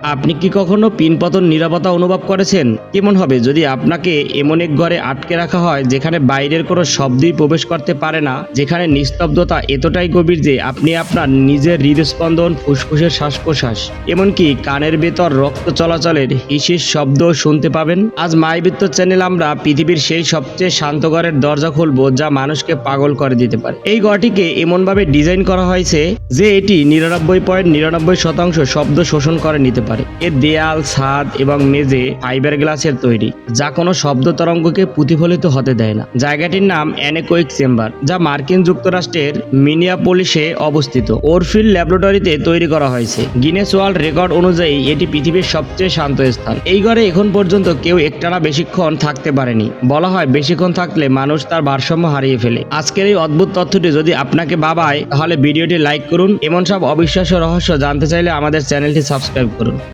আপনি কি কখনো পিনপতন নিরাপত্তা অনুভব করেছেন? কেমন হবে যদি আপনাকে এমন এক ঘরে আটকে রাখা হয় যেখানে বাইরের কোনো শব্দই প্রবেশ করতে পারে না, যেখানে নিস্তব্ধতা এতটাই গভীর যে আপনি আপনার নিজের হৃদস্পন্দন, ফুসফুসের শ্বাস প্রশ্বাস এমনকি কানের ভেতর রক্ত চলাচলের হিসির শব্দ শুনতে পাবেন। আজ মাইবৃত্ত চ্যানেল আমরা পৃথিবীর সেই সবচেয়ে শান্ত ঘরের দরজা খুলবো যা মানুষকে পাগল করে দিতে পারে। এই ঘরটিকে এমনভাবে ডিজাইন করা হয়েছে যে এটি নিরানব্বই পয়েন্ট নিরানব্বই শতাংশ শব্দ শোষণ করে নিতে পারে। এর দেয়াল, ছাদ এবং মেঝে ফাইবার গ্লাসের তৈরি, যা কোনো শব্দ তরঙ্গকে প্রতিফলিত হতে দেয় না। জায়গাটির নাম অ্যানেকোইক চেম্বার, যা মার্কিন যুক্তরাষ্ট্রের মিনিয়াপোলিসে অবস্থিত। ওরফিল্ড ল্যাবরেটরিতে তৈরি করা হয়েছে। গিনেস ওয়ার্ল্ড রেকর্ড অনুযায়ী এটি পৃথিবীর সবচেয়ে শান্ত স্থান। এই ঘরে এখন পর্যন্ত কেউ একটানা বেশিক্ষণ থাকতে পারেনি। বলা হয় বেশিক্ষণ থাকলে মানুষ তার ভারসাম্য হারিয়ে ফেলে। আজকের এই অদ্ভুত তথ্যটি যদি আপনাকে বাবায়, তাহলে ভিডিওটি লাইক করুন। এমন সব অবিশ্বাস্য রহস্য জানতে চাইলে আমাদের চ্যানেলটি সাবস্ক্রাইব করুন।